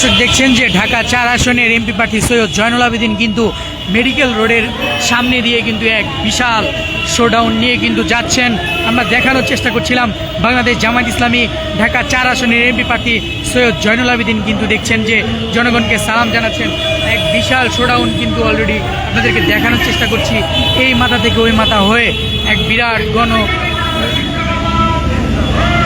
দর্শক দেখছেন যে ঢাকা চার আসনের এমপি প্রার্থী সৈয়দ জয়নুল আবেদিন কিন্তু মেডিকেল রোডের সামনে দিয়ে কিন্তু এক বিশাল শোডাউন নিয়ে কিন্তু যাচ্ছেন। আমরা দেখানোর চেষ্টা করছিলাম বাংলাদেশ জামাত ইসলামী ঢাকা চার আসনের এমপি প্রার্থী সৈয়দ জয়নুল আবেদিন কিন্তু দেখছেন যে জনগণকে সালাম জানাচ্ছেন। এক বিশাল শোডাউন কিন্তু অলরেডি আপনাদেরকে দেখানোর চেষ্টা করছি। এই মাথা থেকে ওই মাথা হয়ে এক বিরাট গণ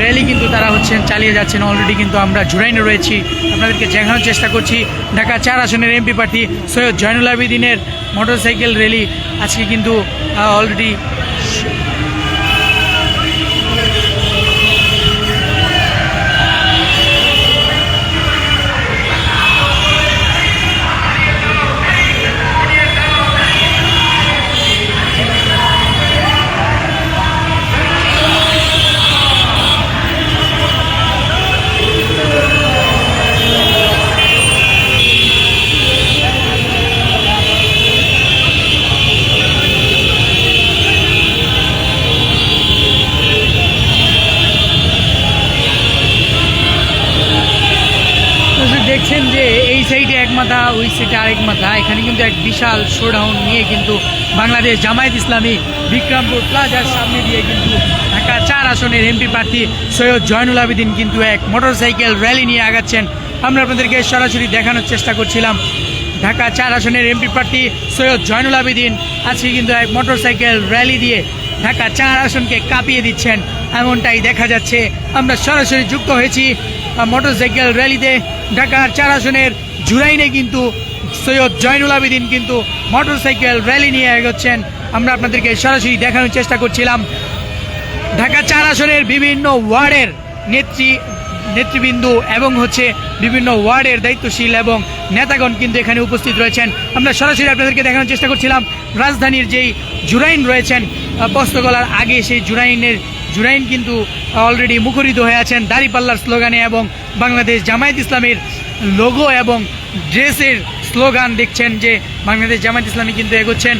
র্যালি কিন্তু তারা হচ্ছেন চালিয়ে যাচ্ছেন। অলরেডি কিন্তু আমরা জুড়াইনে রয়েছি। আপনাদেরকে দেখানোর চেষ্টা করছি। ঢাকা চার আসনের এমপি প্রার্থী সৈয়দ জয়নুল আবেদিনের মোটরসাইকেল র্যালি আজকে কিন্তু অলরেডি ওই সাইডে আরেক মাথা। এখানে কিন্তু এক বিশাল শোডাউন নিয়ে কিন্তু বাংলাদেশ জামায়াত ইসলামী বিক্রমপুর প্লাজার সামনে দিয়ে কিন্তু ঢাকা চার আসনের এমপি প্রার্থী সৈয়দ জয়নুল আবেদিন কিন্তু এক মোটরসাইকেল র্যালি নিয়ে আগাচ্ছেন। আমরা আপনাদেরকে সরাসরি দেখানোর চেষ্টা করছিলাম। ঢাকা চার আসনের এমপি প্রার্থী সৈয়দ জয়নুল আবেদিন আজকে কিন্তু এক মোটরসাইকেল র্যালি দিয়ে ঢাকা চার আসনকে কাঁপিয়ে দিচ্ছেন। এমনটাই দেখা যাচ্ছে। আমরা সরাসরি যুক্ত হয়েছি মোটরসাইকেল র্যালিতে ঢাকার চার আসনের জুরাইনে কিন্তু সৈয়দ জয়নুল আবেদিন কিন্তু মোটরসাইকেল র্যালি নিয়ে এগোচ্ছেন। আমরা আপনাদেরকে সরাসরি দেখানোর চেষ্টা করছিলাম। ঢাকা চার আসনের বিভিন্ন ওয়ার্ডের নেত্রী নেতৃবৃন্দ এবং হচ্ছে বিভিন্ন ওয়ার্ডের দায়িত্বশীল এবং নেতাগণ কিন্তু এখানে উপস্থিত রয়েছেন। আমরা সরাসরি আপনাদেরকে দেখানোর চেষ্টা করছিলাম রাজধানীর যেই জুরাইন রয়েছেন আহ, বস্ত্রগলার আগে সেই জুরাইনের জুরাইন কিন্তু অলরেডি মুখরিত হয়ে আছেন। দাড়িপাল্লার স্লোগানে এবং বাংলাদেশ জামায়াত ইসলামের লোগো এবং ড্রেসের স্লোগান দেখছেন যে বাংলাদেশ জামায়াত ইসলামী কিন্তু এগোচ্ছেন।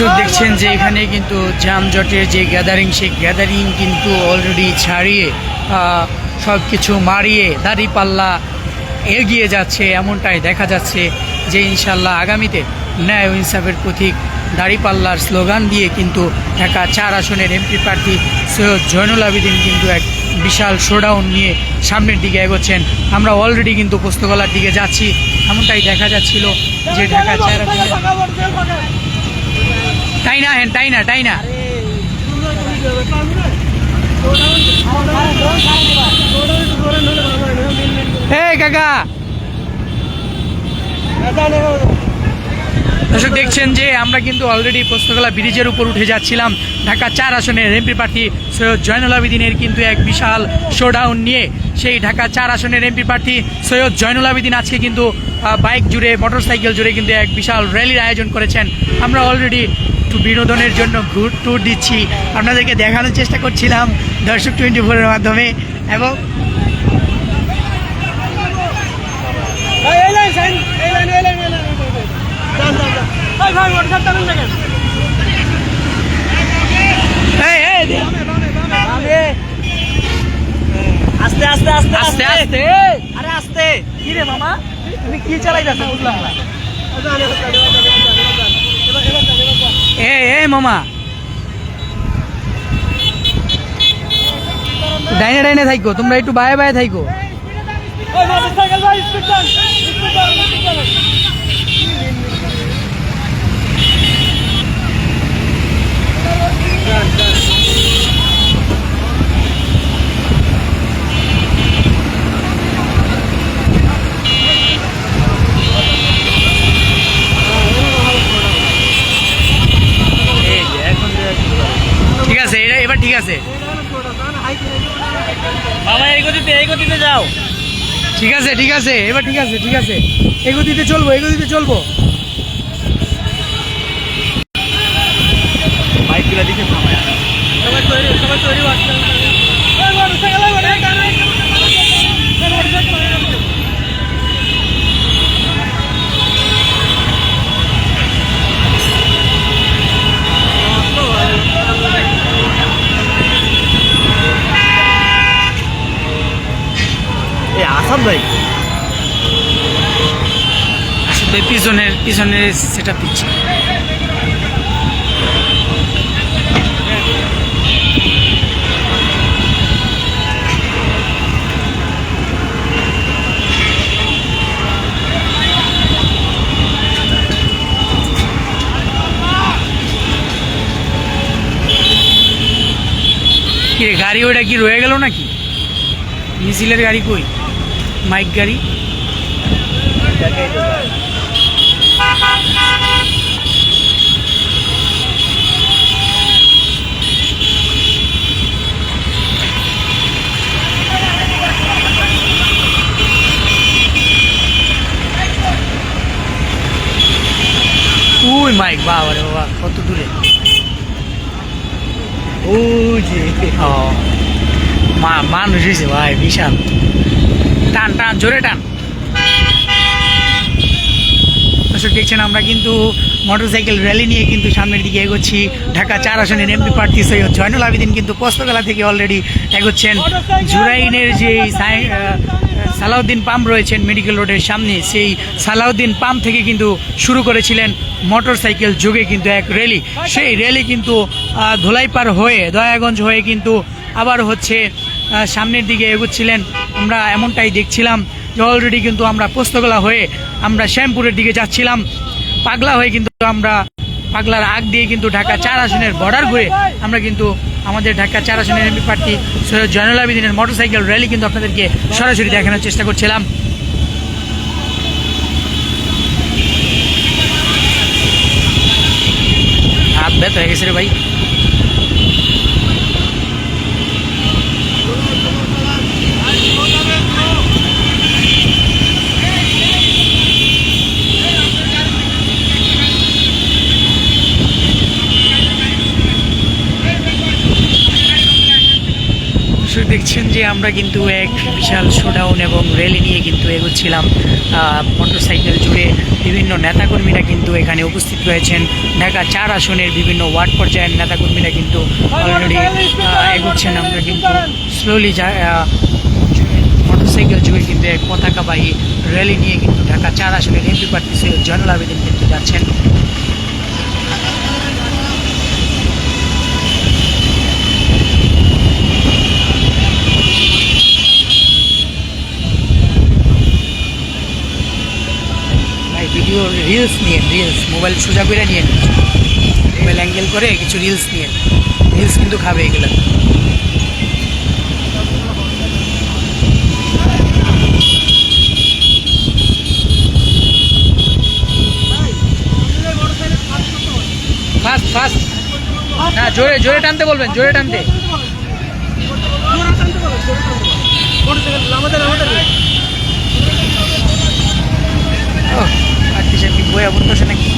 দর্শক দেখছেন যে এখানে কিন্তু যানজটের যে গ্যাদারিং সেই গ্যাদারিং কিন্তু অলরেডি ছাড়িয়ে সব কিছু মারিয়ে দাঁড়িপাল্লা এগিয়ে যাচ্ছে, এমনটাই দেখা যাচ্ছে যে ইনশাল্লাহ আগামীতে ন্যায় ও ইনসাফের প্রতীক দাড়িপাল্লার স্লোগান দিয়ে কিন্তু ঢাকা চার আসনের এমপি প্রার্থী সৈয়দ জয়নুল আবেদিন কিন্তু এক বিশাল শোডাউন নিয়ে সামনের দিকে এগোচ্ছেন। আমরা অলরেডি কিন্তু পোস্তগলার দিকে যাচ্ছি, এমনটাই দেখা যাচ্ছিল যে ঢাকা চার আসনের তাই না হ্যাঁ তাই না তাই না কাকা দর্শক দেখছেন যে আমরা কিন্তু অলরেডি পোস্তকলা ব্রিজের উপর উঠে যাচ্ছিলাম। ঢাকা চার আসনের এমপি প্রার্থী সৈয়দ জয়নুল আবেদিনের কিন্তু এক বিশাল শোডাউন নিয়ে। সেই ঢাকা চার আসনের এমপি প্রার্থী সৈয়দ জয়নুল আবেদিন আজকে কিন্তু বাইক জুড়ে মোটরসাইকেল জুড়ে কিন্তু এক বিশাল র্যালির আয়োজন করেছেন। আমরা অলরেডি একটু বিনোদনের জন্য ঘুর ট্যুর দিচ্ছি। আপনাদেরকে দেখানোর চেষ্টা করছিলাম দর্শক টোয়েন্টি ফোরের মাধ্যমে এবং এই, এই, ভাই আস্তে আস্তে আস্তে আস্তে আস্তে। আরে আস্তে। কি রে মামা? তুমি কি চালাইতেছ? বুঝলাম না এই এই মামা। ডাইনে ডাইনে থাইকো তোমরা একটু বায়ে বায়ে থাইকো। মোটরসাইকেল ভাই স্পিড ডাউন স্পিড ডাউন ঠিক আছে এটা এবার ঠিক আছে। বাবা এই গতিতে এই গতিতে যাও। ঠিক আছে ঠিক আছে এবার ঠিক আছে ঠিক আছে। এই গতিতে চলবো এই গতিতে চলবো। বাইকগুলো দিকে থামায় সবাই তৈরি সবাই তৈরি এই আসাদ ভাই। আসলে পিছনের পিছনের সেট আপ কি গাড়ি ওটা কি রয়ে গেল নাকি? মিছিলের গাড়ি কই? মাইক গাড়ি? উই মাইক বাবা রে বাবা কত দূরে ও যে ও মা, মানুষ হয়েছে ভাই, বিশাল। টান টান, জোরে টান। দর্শক, দেখছেন, আমরা কিন্তু মোটরসাইকেল র্যালি নিয়ে কিন্তু সামনের দিকে এগোচ্ছি। ঢাকা চার আসনের এমপি প্রার্থী সৈয়দ জয়নুল আবেদিন কিন্তু পোস্তকলা থেকে অলরেডি এগোচ্ছেন। জুরাইনের যে সালাউদ্দিন পাম্প রয়েছেন মেডিকেল রোডের সামনে। সেই সালাউদ্দিন পাম্প থেকে কিন্তু শুরু করেছিলেন মোটর সাইকেল যুগে কিন্তু এক র্যালি। সেই র্যালি কিন্তু আহ, ধোলাইপাড় হয়ে দয়াগঞ্জ হয়ে কিন্তু আবার হচ্ছে সামনের দিকে এগোচ্ছিলেন। আমরা এমনটাই দেখছিলাম যে অলরেডি কিন্তু আমরা পোস্তগোলা হয়ে আমরা শ্যামপুরের দিকে যাচ্ছিলাম। পাগলা হয়ে কিন্তু আমরা পাগলার আগ দিয়ে কিন্তু ঢাকা চার আসনের বর্ডার ঘুরে আমরা কিন্তু আমাদের ঢাকা চার আসনের এমপি প্রার্থী সৈয়দ জয়নুল আবেদিনের মোটরসাইকেল র্যালি কিন্তু আপনাদেরকে সরাসরি দেখানোর চেষ্টা করছিলাম। হাত ব্যথা হয়ে গেছে রে ভাই দর্শক দেখছেন যে আমরা কিন্তু এক বিশাল শোডাউন এবং র্যালি নিয়ে কিন্তু এগোচ্ছিলাম। মোটরসাইকেল জুড়ে বিভিন্ন নেতাকর্মীরা কিন্তু এখানে উপস্থিত রয়েছেন। ঢাকা চার আসনের বিভিন্ন ওয়ার্ড পর্যায়ের নেতাকর্মীরা কিন্তু অলরেডি এগোচ্ছেন। আমরা কিন্তু স্লোলি মোটরসাইকেল জুড়ে কিন্তু এক পতাকাবাহী র্যালি নিয়ে কিন্তু ঢাকা চার আসনের এমপি প্রার্থী সৈয়দ জয়নুল আবেদিন কিন্তু যাচ্ছেন ভাই ভিডিও রিলস নিয়ে রিলস মোবাইল সোজা করে নিয়ে মোবাইল অ্যাঙ্গেল করে কিছু রিলস নিয়ে রিলস কিন্তু খাবে এগুলো। জোরে জোরে টানতে বলবেন, জোরে টানতে। ও আজকে সে কি বই বসে নাকি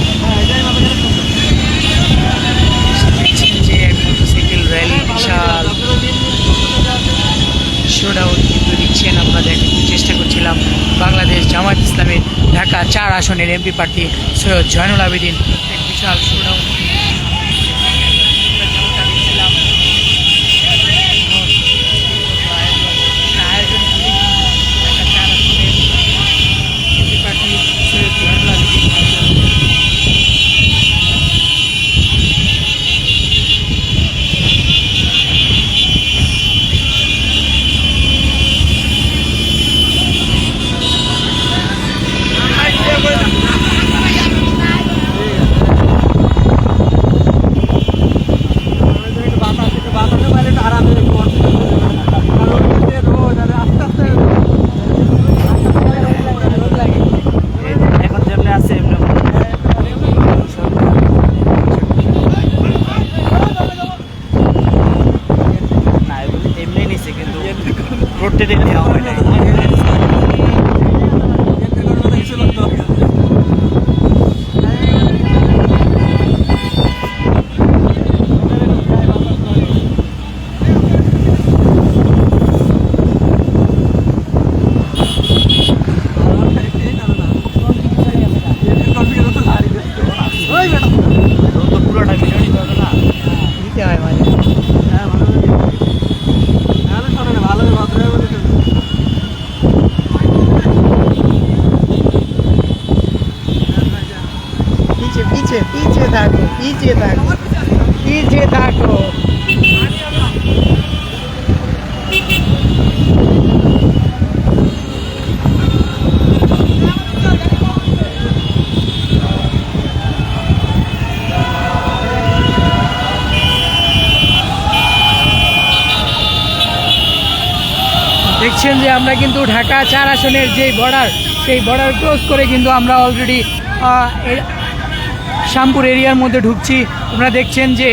দেখছেন যে মোটরসাইকেল র্যালি, বিশাল। শোডাউন কিন্তু দিচ্ছেন আমরা দেখাতে চেষ্টা করছিলাম। বাংলাদেশ জামাত ইসলামের ঢাকা চার আসনের এমপি প্রার্থী সৈয়দ জয়নুল আবেদিন। এক বিশাল শোডাউন দেখছেন যে আমরা কিন্তু ঢাকা চার আসনের যে বর্ডার সেই বর্ডার ক্রস করে কিন্তু আমরা অলরেডি শ্যামপুর এরিয়ার মধ্যে ঢুকছি। আপনারা দেখছেন যে